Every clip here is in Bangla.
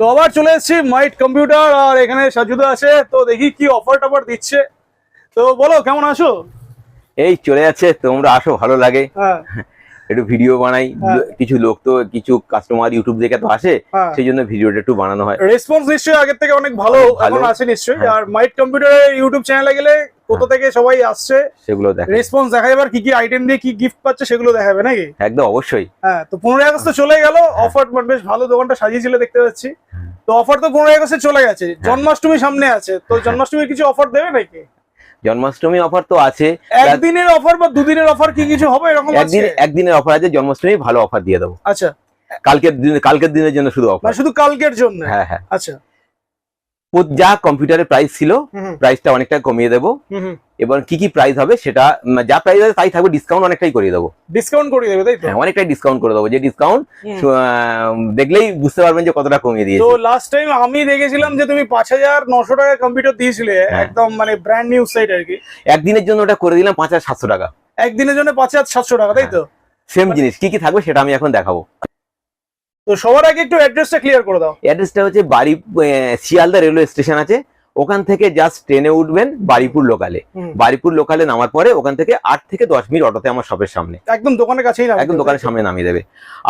তো আবার চলে এসেছি মাইট কম্পিউটার আর এখানে সাজুদা আছে। তো দেখি কি অফার টফার দিচ্ছে। তো বলো কেমন আছো? এই চলে যাচ্ছে তোমরা আসো ভালো লাগে। হ্যাঁ। একটু ভিডিও বানাই। হ্যাঁ। কিছু লোক তো কিছু কাস্টমার ইউটিউব দেখে তো আসে হ্যাঁ। সেই জন্য ভিডিওটা একটু বানানো হয়। রেসপন্স নিশ্চয়ই আগের থেকে অনেক ভালো। এখন আছে নিশ্চয়ই। হ্যাঁ। আর মাইট কম্পিউটারে ইউটিউব চ্যানেলে গেলে কোথা থেকে সবাই আসছে সেগুলো দেখে রেসপন্স দেখা যাবে আর কি কি আইটেম দিয়ে কি গিফট পাচ্ছে সেগুলো দেখাবে নাকি? একদম অবশ্যই। হ্যাঁ তো পনেরোই আগস্ট তো চলে গেল অফার বেশ ভালো দোকানটা সাজিয়েছিল দেখতে পাচ্ছি। তো অফার তো পনেরোই আগস্টে চলে গেছে জন্মাষ্টমী সামনে আছে তো জন্মাষ্টমীর কিছু অফার দেবে নাকি? জন্মাষ্টমী অফার তো আছে। একদিনের অফার বা দুদিনের অফার কি কিছু হবে? এরকম একদিন একদিনের অফার আছে জন্মাষ্টমী ভালো অফার দিয়ে দেবো। আচ্ছা। কালকের দিন কালকের দিনের জন্য শুধু অফার মানে শুধু কালকের জন্য? হ্যাঁ হ্যাঁ। আচ্ছা। যা কম্পিউটারের প্রাইস ছিল প্রাইসটা অনেকটা কমিয়ে দেবো। এবার কি কি প্রাইস হবে সেটা যা প্রাইস আছে তাই থাকবে ডিসকাউন্ট অনেকটাই করে দেবো। ডিসকাউন্ট করে দেবে তাই তো? হ্যাঁ অনেকটাই ডিসকাউন্ট করে দেবো। যে ডিসকাউন্ট। দেখলেই বুঝতে পারবেন যে কতটা কমিয়ে দিয়েছি। তো লাস্ট টাইম আমি দেখেছিলাম যে তুমি পাঁচ হাজার নশো টাকা কম্পিউটার দিয়েছিলে হ্যাঁ। একদম মানে ব্র্যান্ড নিউ সাইট আর কি। একদিনের জন্য ওটা করে দিলাম পাঁচ হাজার সাতশো টাকা। একদিনের জন্য পাঁচ হাজার সাতশো টাকা তাই তো? সেম জিনিস কি কি থাকবে সেটা আমি এখন দেখাবো। তো সবার আগে একটু অ্যাড্রেসটা ক্লিয়ার করে দাও। অ্যাড্রেসটা হচ্ছে বাড়ি শিয়ালদা রেলওয়ে স্টেশন আছে। ওখান থেকে জাস্ট ট্রেনে উঠবেন বাড়িপুর লোকালে। বাড়িপুর লোকালে নামার পরে ওখান থেকে আট থেকে দশ মিনিট অটোতে আমার শপের সামনে। একদম দোকানের কাছেই একদম দোকানের সামনে নামিয়ে দেবে।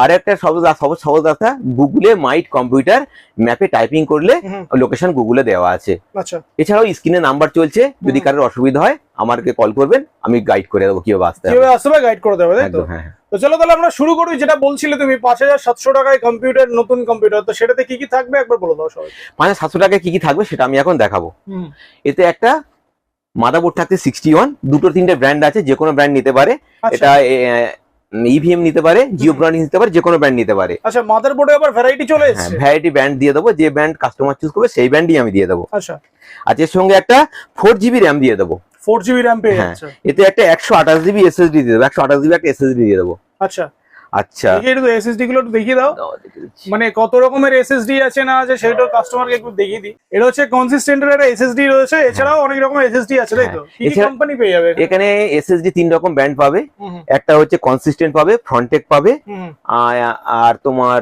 আর একটা সহজ সহজ সহজ রাস্তা গুগলে মাইট কম্পিউটার ম্যাপে টাইপিং করলে লোকেশন গুগলে দেওয়া আছে। আচ্ছা। এছাড়াও স্ক্রিনে নাম্বার চলছে যদি কারোর অসুবিধা হয় আমাকে কল করবেন আমি গাইড করে দেবো কীভাবে আসতে হবে। গাইড করে দেবে তাই তো? একদম হ্যাঁ হ্যাঁ। তো চলো তাহলে আমরা শুরু করি যেটা বলছিলে তুমি পাঁচ হাজার সাতশো টাকায় কম্পিউটার নতুন কম্পিউটার তো সেটাতে কি কি থাকবে? একবার বলে দাও সবাই। পাঁচ হাজার সাতশো টাকায় কি কি থাকবে সেটা আমি এখন দেখাবো। এতে একটা মাদারবোর্ড থাকছে সিক্সটি ওয়ান দুটো তিনটে ব্র্যান্ড আছে যে কোনো ব্র্যান্ড নিতে পারে। আচ্ছা। এটা ইভিএম নিতে পারে জিও ব্র্যান্ড নিতে পারে যে কোনো ব্র্যান্ড নিতে পারে। আচ্ছা মাদার বোর্ডে আবার ভ্যারাইটি চলে হ্যাঁ এসেছে? ভ্যারাইটি ব্র্যান্ড দিয়ে দেবো যে ব্র্যান্ড কাস্টমার চুজ করবে সেই ব্র্যান্ডই আমি দিয়ে দেবো। আচ্ছা। আর এর সঙ্গে একটা ফোর জিবি র্যাম দিয়ে দেবো। ফোর জিবি র্যাম পেয়ে হ্যাঁ। যাচ্ছে। এতে একটা একশো আঠাশ জিবি এসএসডি দিয়ে দেবো একশো আঠাশ জিবি একটা এসএসডি দিয়ে দেবো। আচ্ছা। আচ্ছা। দেখি একটু এসএসডি গুলো একটু দেখিয়ে দাও। মানে কত রকমের এসএসডি আছে না আছে সেটা কাস্টমারকে একটু দেখিয়ে দিই। এটা হচ্ছে কনসিস্টেন্টের একটা এসএসডি রয়েছে এছাড়াও অনেক রকমের এসএসডি আছে তাই তো? হ্যাঁ। কি কোম্পানি পেয়ে যাবে এখানে? এসএসডি তিন রকম ব্র্যান্ড পাবে। একটা হচ্ছে কনসিস্টেন্ট পাবে ফ্রন্টেক পাবে। আর তোমার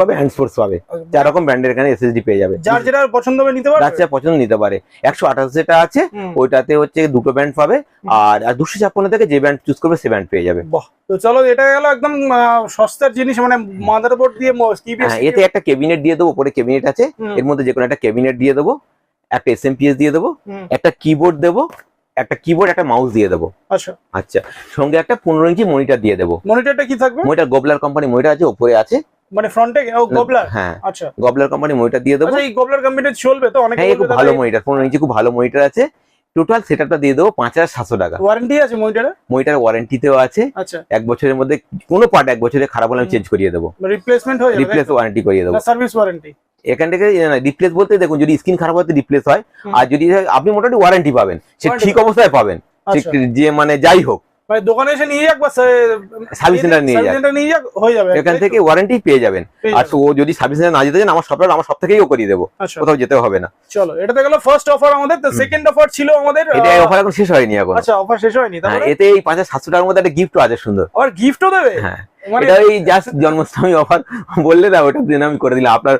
পাবে হ্যান্ডফোর্স পাবে। চার রকম ব্র্যান্ডের এখানে এসএসডি পেয়ে যাবে। যার যেটা পছন্দ হবে নিতে বাচ্চা পছন্দ নিতে পারে। একশো আঠাশ যেটা আছে ওইটাতে হচ্ছে দুটো ব্যান্ড পাবে। আর দুশো ছাপ্পান্ন থেকে যে ব্যান্ড চুজ করবে সে ব্যান্ড পেয়ে যাবে। তো চলো এটা গেল একদম সস্তার জিনিস মানে মাদারবোর্ড দিয়ে হ্যাঁ এতে একটা ক্যাবিনেট দিয়ে দেবো উপরে ক্যাবিনেট আছে। এর মধ্যে যে কোনো একটা ক্যাবিনেট দিয়ে দেবো একটা এসএমপিএস দিয়ে দেবো একটা কিবোর্ড দেবো একটা কিবোর্ড একটা মাউস দিয়ে দেবো। আচ্ছা। আচ্ছা সঙ্গে একটা পনেরো ইঞ্চি মনিটর দিয়ে দেবো। মনিটরটা কি থাকবে? মনিটর গোবলার কোম্পানি মনিটর আছে উপরে আছে। মানে ফ্রন্টে গোবলার হ্যাঁ। আচ্ছা। গবলার কোম্পানি মনিটর দিয়ে দেবো। আচ্ছা এই গোবলার চলবে তো? অনেক হ্যাঁ খুব ভালো মনিটর পনেরো ইঞ্চি খুব ভালো মনিটর আছে। টোটাল সেটআপটা দিয়ে দেবো পাঁচ হাজার সাতশো টাকা। ওয়ারেন্টি আছে মনিটরে মনিটর ওয়ারেন্টিতেও আছে। আচ্ছা। এক বছরের মধ্যে কোনো পার্ট এক বছরে খারাপ হলে আমি চেঞ্জ করিয়ে দেবো। রিপ্লেসমেন্ট হয়ে রিপ্লেস ওয়ারেন্টি করিয়ে দেবো। সার্ভিস ওয়ারেন্টি এখান থেকে রিপ্লেস বলতে দেখুন যদি স্ক্রিন খারাপ হয় রিপ্লেস হয়। আর যদি আপনি মোটামুটি ওয়ারেন্টি পাবেন। সে ঠিক অবস্থায় পাবেন। আচ্ছা। ঠিক যে মানে যাই হোক। মানে দোকানে এসে নিয়ে যাক বা সার্ভিস সেন্টার নিয়ে যাক। নিয়ে যাক হয়ে যাবে। এখান থেকে ওয়ারেন্টি পেয়ে যাবেন। আর। ও যদি সার্ভিস সেন্টার না যেতে চান আমার আমার সব করিয়ে দেবো। আচ্ছা। কোথাও যেতে হবে না। চলো এটা তো গেল ফার্স্ট অফার আমাদের। তো সেকেন্ড অফার ছিল আমাদের এটা অফার এখন শেষ হয়নি এখন। আচ্ছা অফার শেষ হয়নি হ্যাঁ, এতে এই পাঁচ হাজার সাতশো টাকার মধ্যে একটা গিফটও আছে সুন্দর। গিফটও দেবে? হ্যাঁ। এটা ওই জাস্ট জন্মাষ্টমী অফার বললে না ওটার দিন আমি করে দিলাম। আপনার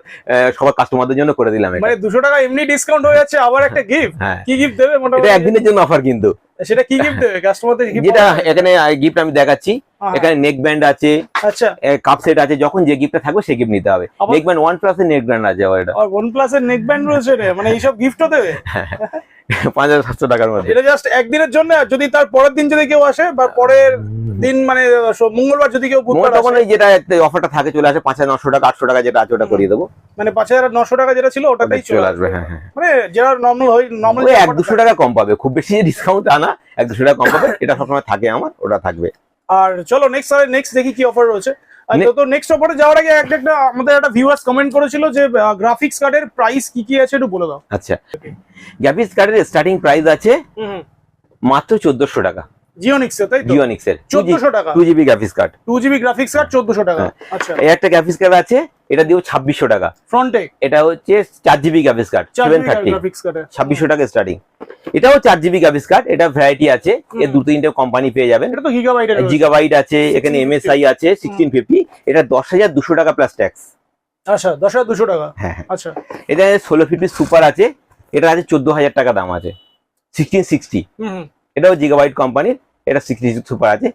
সবার কাস্টমারদের জন্য করে দিলাম মানে দুশো টাকা এমনি ডিসকাউন্ট হয়ে যাচ্ছে আবার একটা গিফট হ্যাঁ। কি গিফট দেবে এটা মোটামুটি? একদিনের জন্য অফার কিন্তু। সেটা কি গিফট দেবে? কাস্টমারদের যেটা এখানে গিফট আমি দেখাচ্ছি। হ্যাঁ। এখানে নেক ব্যান্ড আছে আচ্ছা। কাপ সেট আছে যখন যে গিফটটা থাকবে সেই গিফট নিতে হবে। নেক ব্যান্ড ওয়ান প্লাস এর নেক ব্যান্ড আছে আবার এটা। ওয়ান প্লাস এর নেক ব্যান্ড রয়েছে মানে এইসব গিফটও দেবে? পাঁচ হাজার সাতশো টাকার মধ্যে। এটা জাস্ট একদিনের জন্য যদি তার পরের দিন যদি কেউ আসে বা পরের দিন মানে মঙ্গলবার যদি কেউ তখন আসে, ওই যেটা অফারটা থাকে চলে আসে পাঁচ হাজার নশো টাকা আটশো টাকা যেটা আছে ওটা করিয়ে দেবো। মানে পাঁচ হাজার নশো টাকা যেটা ছিল ওটা ওটাতেই চলে আসবে হ্যাঁ হ্যাঁ। মানে যেটা নর্মাল হয় নর্মাল এক দুশো টাকা কম পাবে খুব বেশি ডিসকাউন্ট আনা এক দুশো টাকা কম পাবে এটা সবসময় থাকে আমার ওটা থাকবে। আর চলো নেক্সট নেক্সট দেখি কি অফার রয়েছে। তো নেক্সট অফারে যাওয়ার আগে একটা আমাদের একটা ভিউয়ার্স কমেন্ট করেছিল যে গ্রাফিক্স কার্ডের প্রাইস কি কি আছে একটু বলে দাও। আচ্ছা। গ্রাফিক্স কার্ডের স্টার্টিং প্রাইস আছে মাত্র চোদ্দশো টাকা। জিওনিক্স তাই তো? জিওনিক্স এর। চোদ্দশো টাকা। GB graphics card GB graphics card টাকা। হ্যাঁ। আচ্ছা। এই একটা গ্রাফিক্স কার্ড আছে এটা দিও ছাব্বিশশো টাকা। ফ্রন্টে এটা হচ্ছে চার জিবি গ্রাফিক্স কার্ড গ্রাফিক্স কার্ডে ছাব্বিশশো টাকা স্টার্টিং এটাও চার জিবি গ্রাফিক্স কার্ড এটা ভ্যারাইটি আছে এর দু তিনটে কোম্পানি পেয়ে যাবেন। এটা তো গিগাবাইটের জিগাবাইট আছে এখানে 1650 এমএসআই আছে সিক্সটিন ফিফটি এটা দশ হাজার দুশো টাকা প্লাস ট্যাক্স আচ্ছা দশ হাজার দুশো টাকা? হ্যাঁ হ্যাঁ। আচ্ছা। এটা ষোলো ফিফটি সুপার আছে এটা আছে চোদ্দ হাজার টাকা দাম আছে সিক্সটিন সিক্সটি। এটাও জিগাবাইট কোম্পানির এটা সিক্সটি সুপার আছে।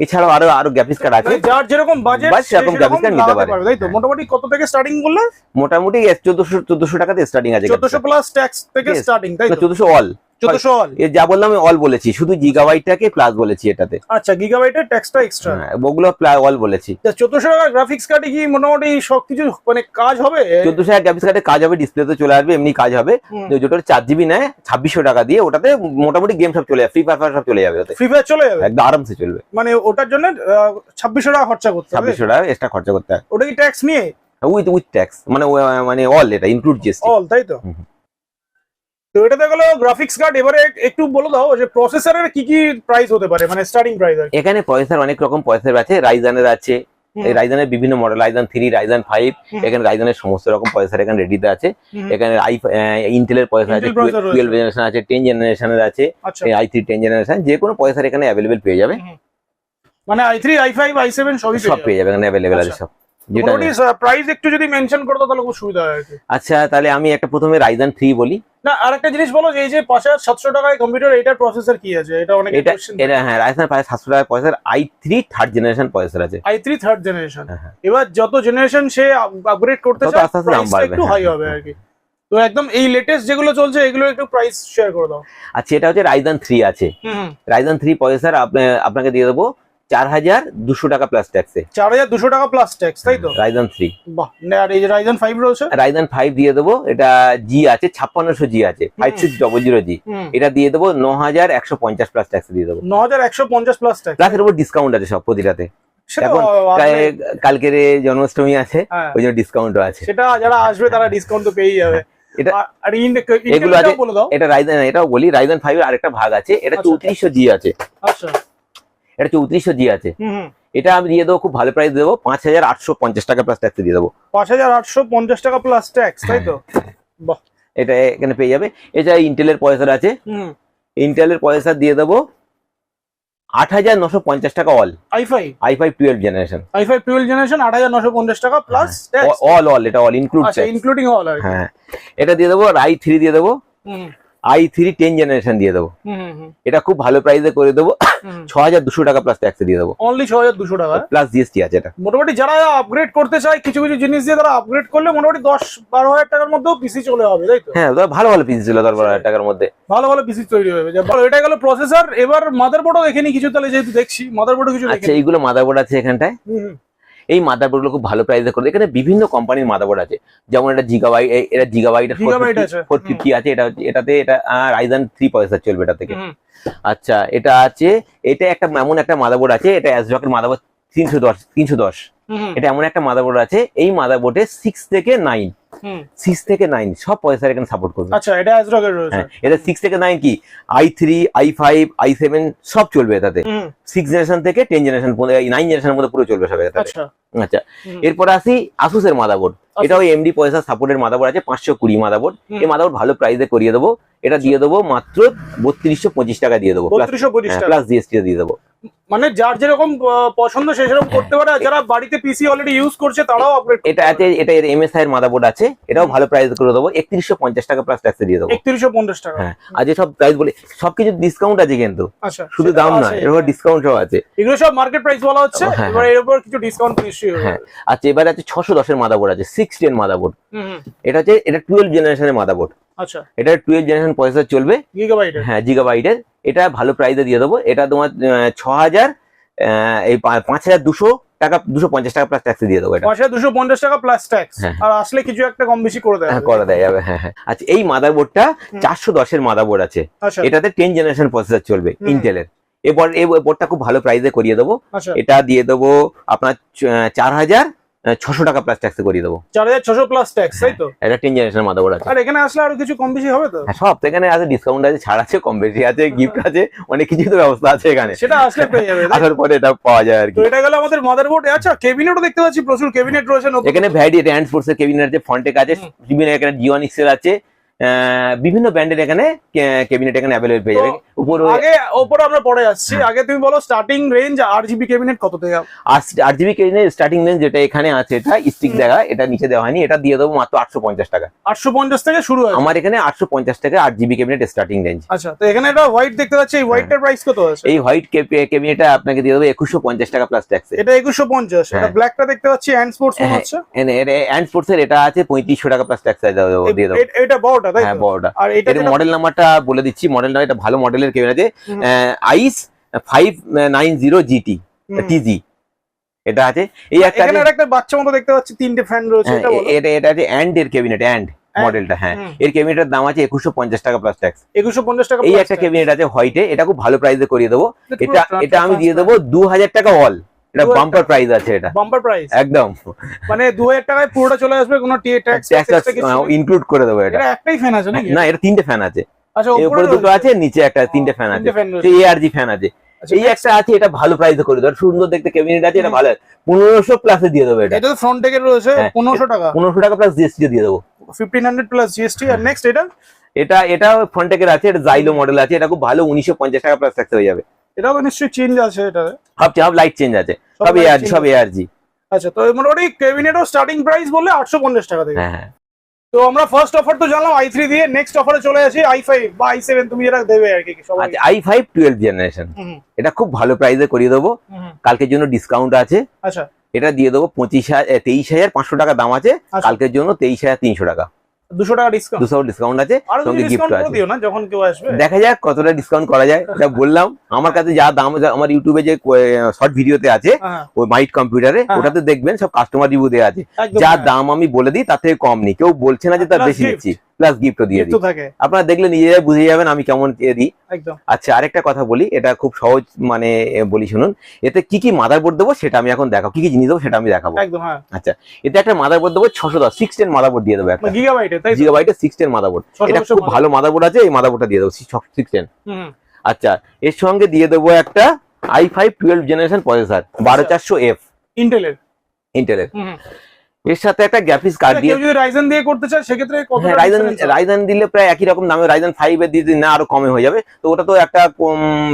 এছাড়াও আরও আরও গ্রাফিক্স কার্ড আছে। মানে যার যেরকম বাজেট সেরকম graphics card নিতে পারে। তাই তো? হ্যাঁ। মোটামুটি কত থেকে স্টার্টিং করলে মোটামুটি চোদ্দশো চোদ্দশো টাকাতে স্টার্টিং আছে চোদ্দশো প্লাস ট্যাক্স থেকে স্টার্টিং তাই তো? চোদ্দশো অল চোদ্দশো অল এ যা বললাম অল বলেছি শুধু প্লাস বলেছি এটাতে। আচ্ছা গিগাবাইটের ট্যাক্সটা এক্সট্রা হ্যাঁ, ওগুলো অল বলেছি। চোদ্দশো টাকা গ্রাফিক্স কার্ডে কি মোটামুটি মানে কাজ হবে? চোদ্দশো টাকা গ্রাফিক্স কার্ডে কাজ হবে ডিসপ্লেতে চলে আসবে এমনি কাজ হবে। যেটা নেয় ছাব্বিশশো টাকা দিয়ে ওটাতে মোটামুটি গেম সব চলে যাবে ফ্রি ফায়ার সব চলে যাবে ওতে। ফ্রি ফায়ার চলে যাবে? একদম আরামসে চলবে। মানে ওটার জন্য ছাব্বিশশো টাকা খরচা করতে হবে? টাকা এক্সট্রা খরচা করতে হবে ওটা কি ট্যাক্স নিয়ে? উইথ উইথ ট্যাক্স মানে মানে অল এটা ইনক্লুড জিএসটি অল তাই তো। তো এটাতে গেলো গ্রাফিক্স কার্ড এবারে একটু বলে দাও যে প্রসেসরের কি কি প্রাইস হতে পারে? মানে স্টার্টিং প্রাইস আর এখানে পয়সার অনেক রকম পয়সার আছে রাইজানের আছে। এই রাইজানের বিভিন্ন model Ryzen three Ryzen five এখানে রাইজানের সমস্ত রকম পয়সার এখানে রেডিতে আছে। এখানে আই ইন্টেলের পয়সা আছে। টুয়েলভ জেনারেশন আছে টেন জেনারেশনের আছে আই থ্রি টেন জেনারেশন যে কোনো পয়সার এখানে অ্যাভেলেবেল পেয়ে যাবে। মানে I three I five I seven সবই সব পেয়ে যাবে। এখানে অ্যাভেলেবেল আছে আচ্ছা। সব। মোটামুটি প্রাইস একটু যদি মেনশন তাহলে খুব সুবিধা হয় আচ্ছা তাহলে আমি একটা প্রথমে রাইজান বলি। না আরেকটা জিনিস বলো এই যে পাঁচ হাজার সাতশো টাকায় কম্পিউটার এটার প্রসেসর কি আছে? এটা অনেক হ্যাঁ রাইজান থার্ড জেনারেশন পয়সার আছে। থার্ড জেনারেশন হ্যাঁ, হ্যাঁ। এবার যত জেনারেশন সে আপগ্রেড করতে তত চায় আস্তে আস্তে দাম বাড়বে, একটু হাই হ্যাঁ, হবে হ্যাঁ। আর কি। তো একদম এই লেটেস্ট যেগুলো চলছে এগুলো একটু প্রাইস শেয়ার করে দাও। আচ্ছা এটা হচ্ছে রাইজান আছে। রাইজান আপনাকে দিয়ে দেবো চার হাজার দুশো টাকা প্লাস ট্যাক্সে চার হাজার দুশো টাকা প্লাস ট্যাক্স তাই তো? রাইজান থ্রি বাহ আর এই যে রাইজেন ফাইভ রয়েছে? রাইজান ফাইভ দিয়ে দেবো এটা জি আছে ছাপ্পান্নশো জি আছে five six double zero G এটা দিয়ে দেবো ন হাজার একশো পঞ্চাশ প্লাস ট্যাক্স দিয়ে দেবো। ন হাজার একশো পঞ্চাশ প্লাস ট্যাক্স উপর ডিসকাউন্ট আছে সব প্রতিটাতে। এখন কাল- কালকের জন্মাষ্টমী আছে হ্যাঁ, ওই জন্য ডিসকাউন্টও আছে। সেটা যারা আসবে তারা ডিসকাউন্ট তো পেয়েই যাবে। এটা- আর- আর এগুলো আছে- এটা রাইজান এটাও বলি রাইজান ফাইভ এর আরেকটা ভাগ আছে এটা আচ্ছা। চৌত্রিশশো জি আছে। আচ্ছা। এটা চৌত্রিশশো জি আছে। এটা আমি দিয়ে দেবো খুব ভালো প্রাইস দেবো পাঁচ হাজার আটশো পঞ্চাশ টাকা প্লাস ট্যাক্স দিয়ে দেবো। পাঁচ হাজার আটশো পঞ্চাশ টাকা প্লাস ট্যাক্স তাই তো? বাহ। এটা এখানে পেয়ে যাবে। এছাড়া ইন্টেলের পয়সার আছে। হুম। ইন্টেলের পয়সা দিয়ে দেবো আট হাজার নশো পঞ্চাশ টাকা all I five I five twelve generation I five twelve generation আট হাজার নশো পঞ্চাশ টাকা প্লাস অল অল এটা অল ইনক্লুড ইনক্লুডিং অল হ্যাঁ। এটা দিয়ে দেবো আই থ্রি দিয়ে দেবো। হুম। আই থ্রি টেন জেনারেশন দিয়ে দেবো। এটা খুব ভালো প্রাইসে করে দেবো। ছ হাজার দুশো টাকা প্লাস ট্যাক্স দিয়ে দেবো। অনলি ছ হাজার দুশো টাকা। প্লাস জিএসটি আছে এটা। মোটামুটি যারা আপগ্রেড করতে চায় কিছু কিছু জিনিস দিয়ে তারা আপগ্রেড করলে মোটামুটি দশ বারো হাজার টাকার মধ্যেও পিসি চলে হবে তাই তো? হ্যাঁ ভালো ভালো পিসি ছিল দশ বারো হাজার টাকার মধ্যে। ভালো ভালো পিসি তৈরি হবে ভালো এটা গেল প্রসেসর এবার মাদার মাদারবোর্ডও দেখেনি কিছু তাহলে যেহেতু দেখছি মাদার মাদারবোর্ডও কিছু আচ্ছা দেখেনি এইগুলো মাদারবোর্ড আছে এখানটায়? এই মাদারবোর্ডগুলো খুব ভালো প্রাইসে করে। এখানে বিভিন্ন কোম্পানির মাদারবোর্ড আছে। যেমন এটা জিগাবাই এটা আছে, ফোর ফিফটি আছে এটা হচ্ছে- এটাতে এটা রাইজান থ্রি পয়সা চলবে এটা থেকে। আচ্ছা এটা আছে এটা একটা এমন একটা মাদারবোর্ড আছে এটা অ্যাসডকের মাদারবোর্ড তিনশো দশ তিনশো দশ। এটা এমন একটা মাদারবোর্ড আছে এই মাদারবোর্ডে সিক্স থেকে নাইন। সিক্স থেকে নাইন সব প্রসেসর এখানে সাপোর্ট করবে। আচ্ছা এটা অ্যাজরকের রয়েছে। হ্যাঁ এটা সিক্স থেকে নাইন কি? I three I five I seven সব চলবে এটাতে। সিক্স জেনারেশন থেকে টেন জেনারেশন নাইন জেনারেশন মধ্যে পুরো চলবে সব এটাতে। আচ্ছা। এরপরে এরপর আসি আসুসের মাদাবোর্ড এটাও ওই এমডি পয়সা সাপোর্টের মাদাবোর্ড আছে পাঁচশো কুড়ি মাদাবোর্ড। এই মাদাবোর্ড ভালো প্রাইসে করিয়ে দেবো। এটা দিয়ে দেবো মাত্র বত্রিশশো পঁচিশ টাকা দিয়ে দেবো প্লাস জিএসটি দিয়ে দেবো। মানে যার যেরকম পছন্দ সে সেরকম করতে পারে যারা বাড়িতে পিসি অলরেডি ইউজ করছে তারাও আপগ্রেড এটা আছে এটা এর এমএসআই এর মাদাবোর্ড আছে এটাও ভালো প্রাইস করে দেবো একত্রিশশো পঞ্চাশ টাকা প্লাস ট্যাক্স দিয়ে দেবো। একত্রিশশো পঞ্চাশ টাকা। হ্যাঁ আর যে সব প্রাইস বলি সবকিছু ডিসকাউন্ট আছে কিন্তু আচ্ছা শুধু দাম নয় এর উপর ডিসকাউন্ট সব আছে। এগুলো সব মার্কেট প্রাইস বলা হচ্ছে হ্যাঁ, এবার এর উপর কিছু ডিসকাউন্ট নিশ্চয়ই হবে। হ্যাঁ আচ্ছা এবার আছে ছশো দশের মাদাবোর্ড আছে six ten motherboard hmm, hmm, এটা হচ্ছে এটা টুয়েলভ জেনারেশনের মাদাবোর্ড আচ্ছা। এটা টুয়েলভ জেনারেশন পয়সা চলবে। গিগাবাইটের হ্যাঁ জিগাবাইটের এটা ভালো প্রাইসে দিয়ে দেবো। এটা তোমার ছ হাজার এই পাঁচ হাজার দুশো টাকা দুশো পঞ্চাশ টাকা প্লাস ট্যাক্সে দিয়ে দেবো এটা। পাঁচ হাজার দুশো পঞ্চাশ টাকা প্লাস ট্যাক্স হ্যাঁ। আর আসলে কিছু একটা কম বেশি করে দেয় হ্যাঁ করা দেওয়া যাবে হ্যাঁ হ্যাঁ। আচ্ছা এই মাদারবোর্ডটা। চারশো দশের মাদারবোর্ড আছে। আচ্ছা। এটাতে টেন জেনারেশন প্রসেসর চলবে। ইন্টেলের এবার এই বোর্ডটা খুব ভালো প্রাইসে করিয়ে দেবো। আচ্ছা। এটা দিয়ে দেবো আপনার চার হাজার ছশো টাকা প্লাস ট্যাক্স করিয়ে দেবো। চার হাজার ছশো প্লাস ট্যাক্স তাই তো এটা টেন জেনারেশন মাদারবোর্ড আছে। আর এখানে আসলে আরও কিছু কম বেশি হবে তো? হ্যাঁ, সব এখানে আছে ডিসকাউন্ট আছে ছাড় আছে কম বেশি আছে গিফট আছে অনেক কিছু তো ব্যবস্থা আছে এখানে। সেটা আসলে পেয়ে যাবে আসার পরে এটা পাওয়া যায় আর কি। এটা গেল আমাদের মাদারবোর্ড আচ্ছা কেবিনেটও দেখতে পাচ্ছি প্রচুর কেবিনেট রয়েছে এখানে ভ্যারাইটি হ্যান্ড ফোর্সের কেবিনেট আছে ফন্টেক আছে বিভিন্ন এখানে জিওন এক্সেল আছে বিভিন্ন ব্র্যান্ডের এখানে ক্যাবিনেট এখানে অ্যাভেলেবল পেয়ে যাবে। উপরে আগে ওপরে আমরা পরে যাচ্ছি আগে তুমি বলো স্টার্টিং রেঞ্জ আর জিবি ক্যাবিনেট কত থেকে আট জিবি স্টার্টিং রেঞ্জ যেটা এখানে আছে এটা স্টিক দেখা এটা নিচে দেওয়া হয়নি এটা দিয়ে দেবো মাত্র আটশো পঞ্চাশ টাকা। আটশো পঞ্চাশ থেকে শুরু হয়। আমার এখানে আটশো পঞ্চাশ টাকা আট জিবি ক্যাবিনেট স্টার্টিং রেঞ্জ আচ্ছা তো এখানে একটা হোয়াইট দেখতে পাচ্ছি এই হোয়াইটটার প্রাইস কত আছে? এই হোয়াইট ক্যাবিনেটটা আপনাকে দিয়ে দেবো একুশশো পঞ্চাশ টাকা প্লাস ট্যাক্সে এটা একুশশো পঞ্চাশ এটা হ্যাঁ। ব্ল্যাকটা দেখতে পাচ্ছি হ্যান্ড স্পোর্টস মনে হ্যাঁ, হচ্ছে। অ্যান্ড স্পোর্টস এর এটা আছে পঁয়ত্রিশশো টাকা প্লাস ট্যাক্স দিয়ে দেবো এটা বড়টা তাই হ্যাঁ বড়টা আর মডেল নাম্বারটা বলে দিচ্ছি। মডেল নাম্বার এটা ভালো মডেলের কেবিন আছে আইস ফাইভ নাইন জিরো জিটি টিজি এটা আছে। এই একটা বাচ্চা মতো দেখতে পাচ্ছি তিনটে ফ্যান রয়েছে হ্যাঁ, এটা বলো। এটা এটা আছে অ্যান্ড এর কেবিনেট অ্যান্ড মডেলটা হ্যাঁ। এর কেবিনেটের দাম আছে একুশশো পঞ্চাশ টাকা প্লাস ট্যাক্স একুশো পঞ্চাশ টাকা এই একটা কেবিনেট আছে হোয়াইটে এটা খুব ভালো প্রাইসে করিয়ে দেবো। এটা এটা আমি দিয়ে দেবো দু হাজার টাকা অল এটা 2000 বাম্পার প্রাইস আছে এটা। বাম্পার প্রাইস একদম। মানে দু হাজার টাকায় পুরোটা চলে আসবে কোনো ট্যাক্স ইনক্লুড করে দেবো এটা। এটা একটাই ফ্যান আছে নাকি? না এটা তিনটে ফ্যান আছে। আচ্ছা উপরে দুটো আছে নিচে একটা তিনটে ফ্যান আছে। এআরজি ফ্যান আছে। আচ্ছা, এই একটা আছে এটা ভালো প্রাইসে করে দেবো। সুন্দর দেখতে ক্যাবিনেট আছে এটা ভালো। পনেরোশো প্লাসে দিয়ে দেবো এটা। এটা তো ফ্রন্ট থেকে রয়েছে হ্যাঁ। পনেরোশো টাকা। পনেরোশো টাকা প্লাস জিএসটি দিয়ে দেবো। ফিফটিন হান্ড্রেড প্লাস জিএসটি আর নেক্সট এটা? এটা এটা ফ্রন্টেকের আছে এটা জাইলো মডেল আছে এটা খুব ভালো উনিশশো পঞ্চাশ টাকা প্লাস ট্যাক্স হয়ে যাবে। এটাও নিশ্চয়ই চেঞ্জ আছে এটা। সব সব লাইট চেঞ্জ আছে। সব এআরজি সব এআরজি আচ্ছা তো মোটামুটি ক্যাবিনেটও স্টার্টিং প্রাইস বললে আটশো পঞ্চাশ টাকা থেকে। হ্যাঁ হ্যাঁ। তো আমরা ফার্স্ট অফার তো জানলাম আই থ্রি দিয়ে নেক্সট অফারে চলে আসি আই ফাইভ বা আই সেভেন তুমি যেটা দেবে আর কি আচ্ছা আই ফাইভ টুয়েলভ জেনারেশন এটা খুব ভালো প্রাইসে করিয়ে দেবো। কালকের জন্য ডিসকাউন্ট আছে। আচ্ছা। এটা দিয়ে দেবো পঁচিশ হাজার তেইশ হাজার পাঁচশো টাকা দাম আছে। আচ্ছা। কালকের জন্য তেইশ হাজার তিনশো টাকা। দুশো টাকা ডিসকাউন্ট দুশো ডিসকাউন্ট আছে সঙ্গে গিফট আছে। দিও না যখন কেউ আসবে। দেখা যাক কতটা ডিসকাউন্ট করা যায় এটা বললাম আমার কাছে যা দাম আমার ইউটিউবে যে শর্ট ভিডিওতে আছে হ্যাঁ, ওই মাইট কম্পিউটারে হ্যাঁ। ওটাতে দেখবেন সব কাস্টমার রিভিউ দেওয়া আছে। যা হ্যাঁ। দাম আমি বলে দিই তার থেকে কম নেই। কেউ বলছে না যে তার বেশি। নিচ্ছি। প্লাস গিফটও দিয়ে দিই। আপনারা দেখলে নিজেরাই বুঝে যাবেন আমি কেমন দিয়ে দিই। আচ্ছা আরেকটা কথা বলি এটা খুব সহজ মানে বলি শুনুন। এতে কি কি মাদারবোর্ড দেবো সেটা আমি এখন দেখাবো কি কি জিনিস দেবো সেটা আমি দেখাবো। একদম হ্যাঁ। এতে একটা মাদারবোর্ড দেবো ছশো দশ সিক্স টেন মাদারবোর্ড দিয়ে দেবো একটা? জিগাবাইটের সিক্স টেন মাদারবোর্ড 610 এটা খুব ভালো মাদারবোর্ড আছে এই মাদারবোর্ডটা দিয়ে দেবো সিক্স টেন আচ্ছা এর সঙ্গে দিয়ে দেবো একটা I five twelve generation processor বারো চারশো এফ ইন্টেলের ইন্টেলের এর সাথে একটা গ্রাফিক্স কার্ড দিয়ে যদি রাইজেন দিয়ে করতে চায় সেক্ষেত্রে কত হ্যাঁ রাইজেন রাইজেন দিলে প্রায় একই রকম দামে রাইজেন ফাইভ এর দিয়ে না আরও কমে হয়ে যাবে তো ওটা তো একটা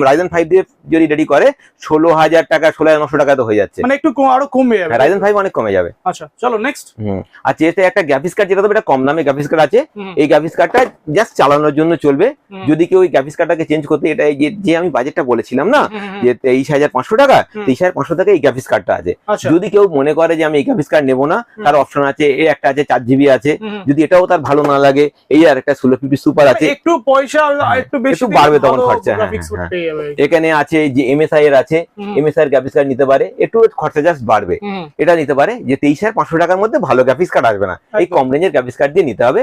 রাইজেন ফাইভ দিয়ে যদি রেডি করে ষোলো হাজার টাকা ষোলো হাজার নশো টাকা তো হয়ে যাচ্ছে। মানে একটু আরও কমবে যাবে। রাইজেন ফাইভ অনেক কমে যাবে। আচ্ছা চলো নেক্সট হুম আচ্ছা এতে একটা গ্রাফিক্স কার্ড যেটা দেবে এটা কম দামে গ্রাফিক্স কার্ড আছে এই গ্রাফিক্স কার্ডটা জাস্ট চালানোর জন্য চলবে। যদি কেউ ওই গ্রাফিক্স কার্ডটাকে চেঞ্জ করতে এটা এই যে- আমি বাজেটটা বলেছিলাম না যে তেইশ হাজার পাঁচশো টাকা হুম। তেইশ হাজার পাঁচশো টাকা এই গ্রাফিক্স কার্ডটা আছে। আচ্ছা। যদি কেউ মনে করে যে আমি এই গ্রাফিক্স কার্ড নেব না তার অপশন আছে এই একটা আছে চার জিবি আছে। যদি এটাও তার ভালো না লাগে এই আর একটা ষোলো ফিফটি সুপার আছে। একটু পয়সা হ্যাঁ, একটু বেশি একটু বাড়বে তখন খরচা, হ্যাঁ, হ্যাঁ, এখানে আছে যে এমএসআই এর আছে এমএসআই এর গ্রাফিক্স কার্ড নিতে পারে একটু খরচা জাস্ট বাড়বে। এটা নিতে পারে যে তেইশ হাজার পাঁচশো টাকার মধ্যে ভালো গ্রাফিক্স কার্ড আসবে না। এই কম রেঞ্জের গ্রাফিক্স কার্ড দিয়ে নিতে হবে।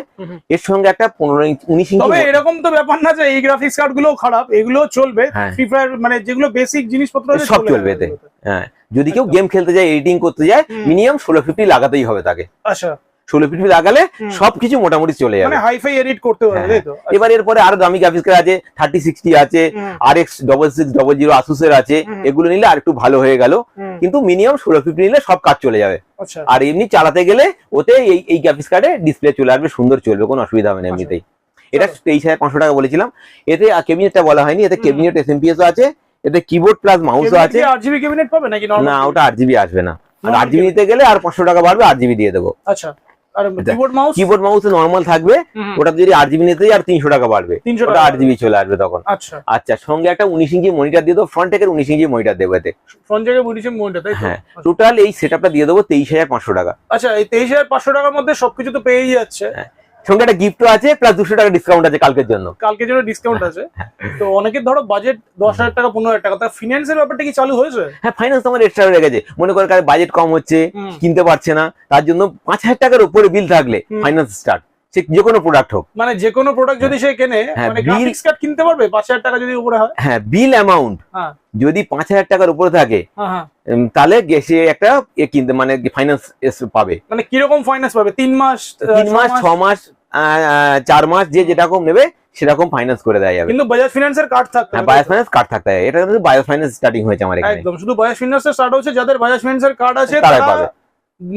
এর সঙ্গে একটা পনেরো ইঞ্চ উনিশ ইঞ্চি তবে এরকম তো ব্যাপার না যে এই গ্রাফিক্স কার্ডগুলো খারাপ এগুলো চলবে। ফ্রি ফায়ার মানে যেগুলো বেসিক জিনিসপত্র সব চলবে এতে। হ্যাঁ। যদি কেউ গেম খেলতে যায় এডিটিং করতে যায় মিনিমাম ষোলো ফিফটি লাগাতেই হবে তাকে। আচ্ছা। ষোলো ফিফটি লাগালে সবকিছু মোটামুটি চলে মানে যাবে হাইফাই এডিট করতে পারবে হ্যাঁ, তো। এবার এরপরে আরও দামি গ্রাফিক্স কার্ড আছে থার্টি সিক্সটি আছে R X double six double zero আসুসের আছে এগুলো নিলে আর একটু ভালো হয়ে গেল। কিন্তু মিনিমাম ষোলো ফিফটি নিলে সব কাজ চলে যাবে। আচ্ছা। আর এমনি চালাতে গেলে ওতে এই এই গ্রাফিক্স কার্ডে ডিসপ্লে চলে আসবে সুন্দর চলবে কোনো অসুবিধা হবে না এমনিতেই। এটা। তেইশ হাজার পাঁচশো টাকা বলেছিলাম। এতে কেবিনেটটা বলা হয়নি এতে হুম। ক্যাবিনেট এসএমপিএস আছে এতে কিবোর্ড প্লাস মাউসও আছে। আট জিবি ক্যাবিনেট পাবে নাকি normal? না ওটা আট জিবি আসবে না। আর Normal আট জিবি নিতে গেলে আর পাঁচশো টাকা বাড়বে আট জিবি দিয়ে দেবো। আচ্ছা। আর keyboard mouse keyboard mouse normal থাকবে ওটা যদি আট জিবি নিতে আর তিনশো টাকা বাড়বে। ওটা টাকা আট জিবি চলে আসবে তখন। আচ্ছা। আচ্ছা সঙ্গে একটা উনিশ ইঞ্চি মনিটার দিয়ে দেবো ফ্রন্ট থেকে উনিশ ইঞ্চি মনিটার দেবো এতে। ফ্রন্ট জায়গায় বলেছি মোডটা তাই তো? হ্যাঁ টোটাল এই সেটআপটা দিয়ে দেবো তেইশ হাজার পাঁচশো টাকা। আচ্ছা এই তেইশ হাজার পাঁচশো টাকার মধ্যে সবকিছু তো পেয়েই যাচ্ছে। সঙ্গে একটা গিফটও আছে প্লাস দুশো টাকা ডিসকাউন্ট আছে কালকের জন্য। কালকে জন্য ডিসকাউন্ট আছে। তো অনেকে ধরো বাজেট দশ হাজার টাকা পনেরো হাজার টাকা ফিনান্সের ব্যাপারটা কি চালু হয়েছে? হ্যাঁ ফাইন্যান্স তোমার এক্সট্রা হয়ে গেছে। মনে করে কার বাজেট কম হচ্ছে কিনতে পারছে না তার জন্য পাঁচ হাজার টাকার উপরে বিল থাকলে। ফাইন্যান্স স্টার্ট যে কোনো প্রোডাক্ট হোক। মানে যে কোনো প্রোডাক্ট যদি সে কেনে হ্যাঁ, মানে গ্রাফিক্স কার্ড কিনতে পারবে পাঁচ হাজার টাকা যদি উপরে হয়? হ্যাঁ বিল অ্যামাউন্ট হ্যাঁ। যদি পাঁচ হাজার টাকার উপরে থাকে হ্যাঁ হ্যাঁ। তাহলে সে একটা এ কিনতে মানে ফাইন্যান্স পাবে। মানে কীরকম ফাইন্যান্স পাবে? তিন মাস আহ, তিন মাস ছ মাস? আহ, আহ, চার মাস যে যেরকম নেবে সেরকম ফাইন্যান্স করে দেওয়া যাবে। কিন্তু বাজাজ ফিনান্সের কার্ড থাকতে হ্যাঁ বায়াস ফাইন্যান্স কার্ড থাকতে হবে। এটা কিন্তু বায়াস ফাইন্যান্স স্টার্টিং হয়েছে আমার এখানে। একদম শুধু বাজাজ ফিনান্সের স্টার্ট হচ্ছে যাদের বাজাজ ফিনান্সের কার্ড আছে তারা পাবে।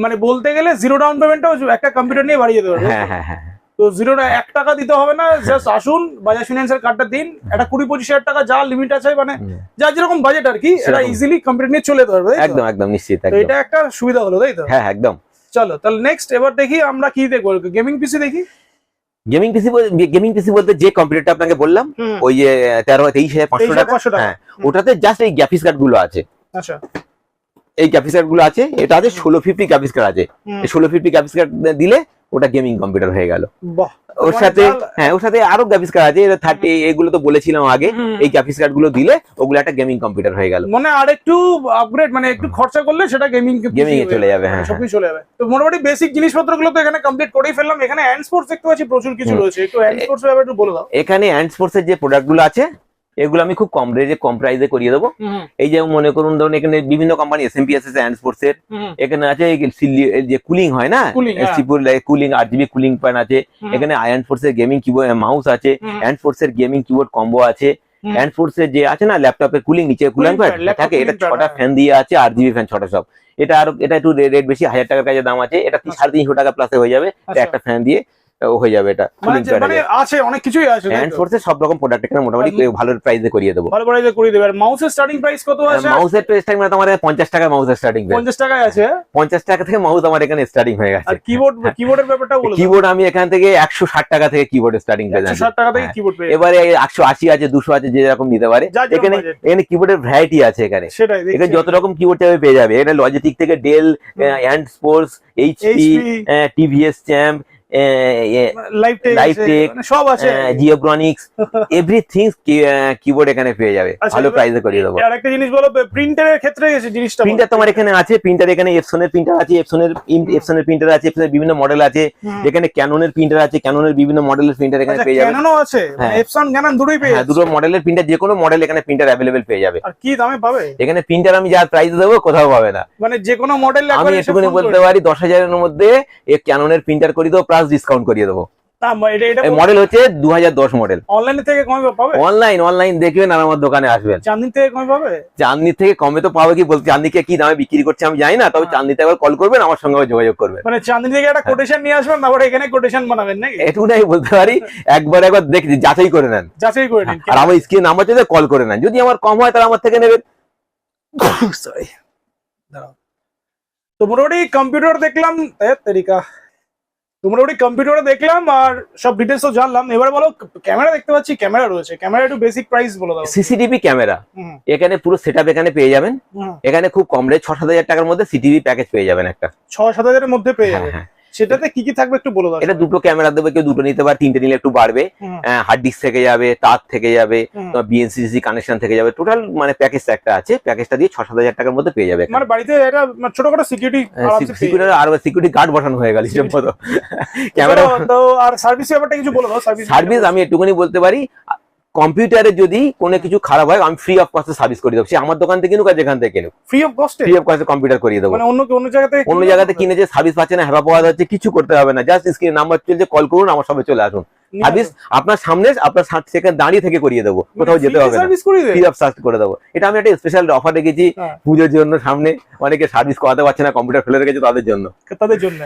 মানে বলতে গেলে জিরো ডাউন পেমেন্টও একটা কম্পিউটার নিয়ে বাড়িয়ে যেতে পারবে হ্যাঁ হ্যাঁ হ্যাঁ। তো জিরোটা এক টাকা দিতে হবে না জাস্ট আসুন বাজাজ ফিনান্সের কার্ডটা দিন। একটা কুড়ি পঁচিশ হাজার টাকা যা লিমিট আছে মানে। যার যেরকম বাজেট আর কি এটা ইজিলি কমপ্লিট নিয়ে চলে যেতে পারবে একদম একদম নিশ্চিত এটা একটা সুবিধা হলো তাই তো? হ্যাঁ একদম। চলো তাহলে নেক্সট এবার দেখি আমরা কি দেখব। গেমিং পিসি দেখি? গেমিং পিসি গেমিং পিসি বলতে যে কম্পিউটারটা আপনাকে বললাম ওই যে তেরো তেইশ হাজার পাঁচশো টাকা। 23,500 টাকা। হ্যাঁ ওটাতে জাস্ট এই গ্রাফিক্স কার্ডগুলো আছে। আচ্ছা। এই কার্ডগুলো আছে এটা আছে ষোলো ফিফটি কার্ড আছে। ষোলো ফিফটি কার্ড দিলে ওটা গেমিং কম্পিউটার হয়ে গেল। ওর মানে সাথে হ্যাঁ ওর সাথে আরও গ্রাফিক্স কার্ড আছে এটা থার্টি এগুলো তো বলেছিলাম আগে। এই গ্রাফিক্স কার্ডগুলো দিলে ওগুলো একটা গেমিং কম্পিউটার হয়ে গেল। মানে আর একটু আপগ্রেড মানে একটু খরচা করলে সেটা গেমিং গেমিং এ চলে যাবে, হ্যাঁ, সবকিছু চলে যাবে। তো মোটামুটি বেসিক জিনিসপত্রগুলো তো এখানে কমপ্লিট করেই ফেললাম। এখানে হ্যান্ড স্পোর্টস দেখতে পাচ্ছি প্রচুর কিছু রয়েছে। একটু হ্যান্ড স্পোর্টস ব্যাপারে একটু বলে দাও। এখানে হ্যান্ড স্পোর্টস এর যে প্রোডাক্টগুলো আছে এগুলো আমি খুব কম রেঞ্জে কম প্রাইসে করিয়ে দেবো এই যে মনে করুন ধরুন এখানে বিভিন্ন কোম্পানি এস এম পি আছে হ্যান্ড স্পোর্টস এর এখানে আছে যে কুলিং হয় না। কুলিং আট জিবি কুলিং প্যান আছে এখানে আয়রন ফোর্স এর গেমিং কিবোর্ড মাউস আছে। হ্যান্ড ফোর্স এর গেমিং কিবোর্ড কম্বো আছে। হ্যান্ড ফোর্স এর যে আছে না ল্যাপটপের কুলিং নিচে কুলিং প্যাড থাকে এটা ছটা। ফ্যান দিয়ে আছে আর জিবি ফ্যান ছটা সব এটা আরও এটা একটু রেট বেশি হাজার টাকার কাছে দাম আছে এটা। সাড়ে তিনশো টাকা প্লাসে হয়ে যাবে আচ্ছা। একটা ফ্যান দিয়ে হয়ে যাবে এটা মানে মানে আছে অনেক কিছুই আছে হ্যান্ড? সব রকম প্রোডাক্ট এখানে মোটামুটি ভালো। প্রাইসে করিয়ে দেবো। ভালো করে করে দেবে। আর মাউসের স্টার্টিং প্রাইস কত আছে? মাউসের প্রাইস টাইম তোমার পঞ্চাশ টাকা মাউসের স্টার্টিং পঞ্চাশ টাকায় আছে? পঞ্চাশ টাকা থেকে মাউস আমার এখানে স্টার্টিং হয়ে গেছে। আর কিবোর্ড কিবোর্ডের ব্যাপারটা বলে কিবোর্ড আমি এখান থেকে একশো ষাট টাকা থেকে কিবোর্ড স্টার্টিং যাচ্ছি ষাট টাকা থেকে হ্যাঁ। কিবোর্ড পেয়ে এবারে একশো আশি আছে দুশো আছে যে রকম নিতে পারে। এখানে এখানে কিবোর্ডের ভ্যারাইটি আছে এখানে। এখানে যত রকম কিবোর্ড চাইবে পেয়ে যাবে। এটা লজিটিক থেকে Dell hand sports HP TVS champ live tech Live Tech, মানে সব আছে। জিওব্রনিক্স এভরিথিং কিবোর্ড এখানে পেয়ে যাবে। আচ্ছা, ভালো প্রাইসে করিয়ে দেবো। আর একটা জিনিস বলো প্রিন্টারের ক্ষেত্রে জিনিসটা প্রিন্টার তোমার এখানে আছে প্রিন্টার এখানে এপসনের প্রিন্টার আছে এপসনের এপসনের প্রিন্টার আছে এপসনের বিভিন্ন মডেল আছে। এখানে ক্যাননের প্রিন্টার আছে ক্যাননের বিভিন্ন মডেলের প্রিন্টার এখানে আচ্ছা পেয়ে যাবে। ক্যাননও আছে হ্যাঁ। এপসন ক্যানন দুটোই পেয়ে হ্যাঁ দুটো মডেলের প্রিন্টার যে কোনো মডেল এখানে প্রিন্টার অ্যাভেলেবেল পেয়ে যাবে। আর কি দামে পাবে? এখানে প্রিন্টার আমি যা প্রাইস দেবো কোথাও পাবে না। মানে যে কোনো মডেল আমি বলতে পারি দশ হাজারের মধ্যে এই ক্যাননের প্রিন্টার করে দেবো প্লাস ডিসকাউন্ট করিয়ে দেবো। মডেল হচ্ছে দু হাজার দশ মডেল অনলাইন থেকে কমে পাবে? অনলাইন অনলাইন দেখবেন আর আমার দোকানে আসবেন। চাঁদিন থেকে কমে পাবে? চাঁদনি থেকে কমে তো পাবে কি বলতে চাঁদনিকে কি দামে বিক্রি করছে আমি জানি না তবে হ্যাঁ। চাঁদনিতে একবার কল করবেন আমার সঙ্গে যোগাযোগ করবেন। মানে চাঁদিন থেকে একটা কোটেশন নিয়ে আসবেন তারপরে এখানে কোটেশন বানাবেন নাকি? এটুকুটাই বলতে পারি একবার একবার দেখি যাচাই করে নেন। যাচাই করে নিন আর আমার স্ক্রিন নাম্বার চাইলে কল করে নেন যদি আমার কম হয় তাহলে আমার থেকে নেবেন। সরি তো মোটামুটি কম্পিউটার দেখলাম এ তেরিকা। তো মোটামুটি কম্পিউটার দেখলাম আর সব ডিটেলস তো জানলাম। এবারে বলো ক্যামেরা দেখতে পাচ্ছি ক্যামেরা রয়েছে। ক্যামেরা একটু বেসিক প্রাইস বলে দাও। সিসিটিভি ক্যামেরা এখানে পুরো সেটআপ এখানে পেয়ে যাবেন। এখানে খুব কম রেট ছ সাত হাজার টাকার মধ্যে সিটিভি প্যাকেজ পেয়ে যাবেন একটা। ছ সাত হাজারের মধ্যে পেয়ে যাবেন হ্যাঁ। সেটাতে কি কি থাকবে একটু বলে দাও এটা দুটো ক্যামেরা দেবে কেউ দুটো নিতে পারে তিনটে নিলে একটু বাড়বে। হার্ড ডিস্ক থেকে যাবে তার থেকে যাবে বিএনসিসি কানেকশন থেকে যাবে টোটাল মানে প্যাকেজ একটা আছে প্যাকেজটা দিয়ে ছ সাত হাজার টাকার মধ্যে পেয়ে যাবে মানে বাড়িতে এটা মানে ছোটখাটো সিকিউরিটি সিকিউরিটি আর সিকিউরিটি গার্ড বসানো হয়ে গেল হিসেব মতো ক্যামেরা তো আর সার্ভিস ব্যাপারটা কিছু বলে দাও সার্ভিস আমি একটুখানি বলতে পারি কম্পিউটারে যদি কোনো কিছু খারাপ হয় আমি ফ্রি অফ কস্টে সার্ভিস করে দেবো। সে আমার দোকান থেকে কিনুক আর যেখান থেকে কিনুক। ফ্রি অফ কস্টে ফ্রি অফ কস্টে কম্পিউটার করিয়ে দেবো। মানে অন্য অন্য জায়গাতে অন্য জায়গাতে কিনেছে সার্ভিস পাচ্ছে না হেবা পাওয়া যাচ্ছে কিছু করতে হবে না। জাস্ট স্ক্রিনে নাম্বার চলছে কল করুন আমার সবে চলে আসুন। সার্ভিস আপনার সামনে আপনার দাঁড়িয়ে থেকে করিয়ে দেবো। মানে কোথাও যেতে হবে না। ফ্রি অফ সার্চ করে দেবো। এটা আমি একটা স্পেশাল অফার রেখেছি হ্যাঁ। পুজোর জন্য সামনে। অনেকে সার্ভিস করাতে পারছে না কম্পিউটার ফেলে রেখেছে তাদের জন্য। তাদের জন্য।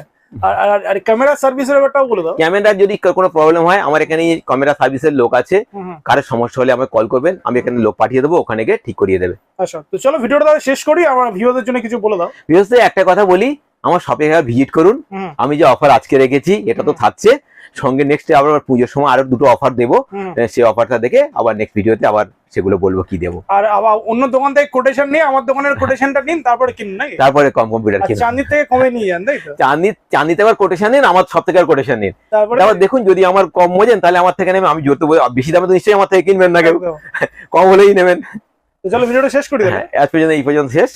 আর ক্যামেরা সার্ভিসের ব্যাপারটাও বলে দাও। ক্যামেরার যদি কোনো প্রবলেম হয় আমার এখানে ক্যামেরা সার্ভিসের লোক আছে। সমস্যা হলে আমাকে কল করবেন। আমি এখানে লোক পাঠিয়ে দেবো ওখানে গিয়ে ঠিক করিয়ে দেবে। আচ্ছা তো চলো ভিডিওটা শেষ করি। আমার ভিউয়ারদের জন্য কিছু বলে দাও। একটা কথা বলি আমার শপে ভিজিট করুন। আমি যে অফার আজকে রেখেছি এটা তো থাকছে। সঙ্গে নেক্সট আবার পুজোর সময় আরও দুটো অফার দেবো। সেই অফারটা দেখে আবার নেক্সট ভিডিওতে আবার সেগুলো বলব কি দেবো। আর আবার অন্য দোকান থেকে কোটেশন নিয়ে আমার দোকানের কোটেশনটা নিন তারপরে কিনুন নাকি? তারপরে কম কম্পিউটার কিনুন। চাঁদির থেকে কমে নিয়ে যান তাই তো? চাঁদনি চাঁদনিতে আবার কোটেশন নিন আমার সব থেকে আর কোটেশন নিন। তারপরে? দেখুন যদি আমার কম বোঝেন তাহলে আমার থেকে নেবেন। আমি জোর বেশি দামে তো নিশ্চয়ই আমার থেকে কিনবেন না কেউ। কম হলেই নেবেন। তো চলো ভিডিওটা শেষ করি তাহলে হ্যাঁ আজ পর্যন্ত এই পর্যন্ত শেষ।